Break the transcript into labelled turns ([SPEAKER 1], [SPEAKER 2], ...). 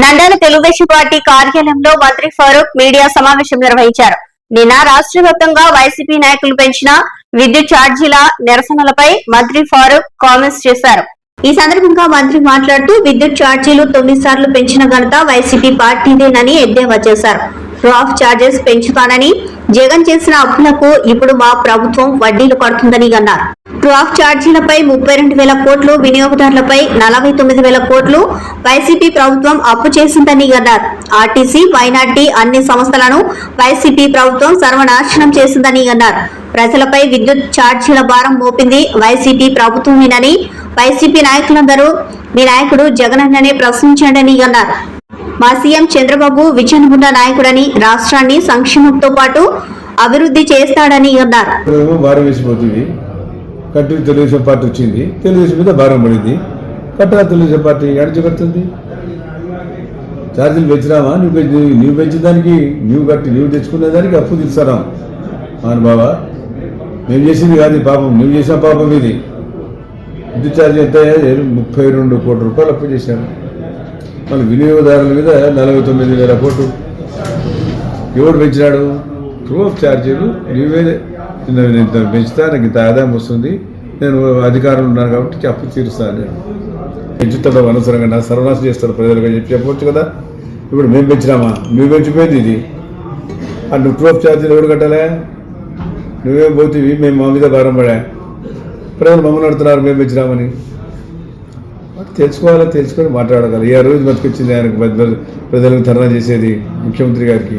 [SPEAKER 1] Nandyal Telugu Desam party కార్యాలయంలో మంత్రి Farooq media సమావేశం నిర్వహించారు. నిన్న రాష్ట్ర వ్యాప్తంగా వైసీపీ నాయకులు పెంచిన విద్యుత్ ఛార్జీల నిరసనలపై మంత్రి ఫారూక్ కామెంట్స్ చేశారు. ఈ సందర్భంగా మంత్రి మాట్లాడుతూ విద్యుత్ ఛార్జీలు తొమ్మిది సార్లు పెంచిన ఘనత వైసీపీ పార్టీదేనని ఎద్దేవా చేశారు. ఆఫ్ ఛార్జెస్ పెంచుతానని జగన్ చేసిన అప్పులకు ఇప్పుడు మా ప్రభుత్వం వడ్డీలు కడుతుందని అన్నారు. డ్రాఫ్ ఛార్జీలపై ముప్పై రెండు వేల కోట్లు వినియోగదారులపై నలభై తొమ్మిది వేల కోట్లు వైసీపీ ప్రభుత్వం అప్పు చేసిందని అన్నారు. ఆర్టీసీ వైనాటి అన్ని సంస్థలను వైసీపీ ప్రభుత్వం సర్వనాశనం చేసిందని అన్నారు. ప్రజలపై విద్యుత్ ఛార్జీల భారం మోపింది వైసీపీ ప్రభుత్వమేనని వైసీపీ నాయకులందరూ మీ నాయకుడు జగన్ అన్ననే ప్రశ్నించండి అన్నారు. మా సీఎం చంద్రబాబు విజయనగుండ నాయకుడని రాష్ట్రాన్ని సంక్షేమంతో పాటు అభివృద్ధి చేస్తాడని అన్నారు.
[SPEAKER 2] భారం వేసిపోతుంది కట్టు తెలుగుదేశం పార్టీ వచ్చింది. తెలుగుదేశం మీద భారం పడింది. కట్టగా తెలుగుదేశం పార్టీ అడిచి ఛార్జీలు పెంచినామా? నువ్వు పెంచి నువ్వు పెంచిన దానికి నువ్వు కట్టి నువ్వు తెచ్చుకునే దానికి అప్పు తీస్తారా. అవును బాబా మేము చేసింది కాదు పాపం. నువ్వు చేసిన పాపం ఇది. విద్యుత్ ఛార్జీ ఎంత? ముప్పై రెండు కోట్ల రూపాయలు అప్పు చేశాను మన వినియోగదారుల మీద నలభై తొమ్మిది వేల కోట్లు. ఎవడు పెంచినాడు? ట్రూ ఆఫ్ ఛార్జీలు నీవే నేను ఇంత పెంచుతా నాకు ఇంత ఆదాయం వస్తుంది. నేను అధికారులు ఉన్నాను కాబట్టి అప్పు తీరుస్తాను నేను పెంచుతాడు అనవసరంగా నా సర్వనాశం చేస్తాడు ప్రజలకు చెప్పి చెప్పవచ్చు కదా. ఇప్పుడు మేము పెంచినామా? నువ్వు పెంచిపోయింది ఇది. ఆ నువ్వు ఛార్జీలు ఎవడు కట్టాలే? నువ్వేం పోతీవి? మేము మా మీద భారం పడా. ప్రజలు మమ్మల్ని అడుగుతున్నారు మేము పెంచినామని. తెలుసుకోవాలి తెలుసుకొని మాట్లాడగలరు ఏ రోజు బతికొచ్చింది ఆయనకు? ప్రజలకు ధర్నా చేసేది ముఖ్యమంత్రి గారికి.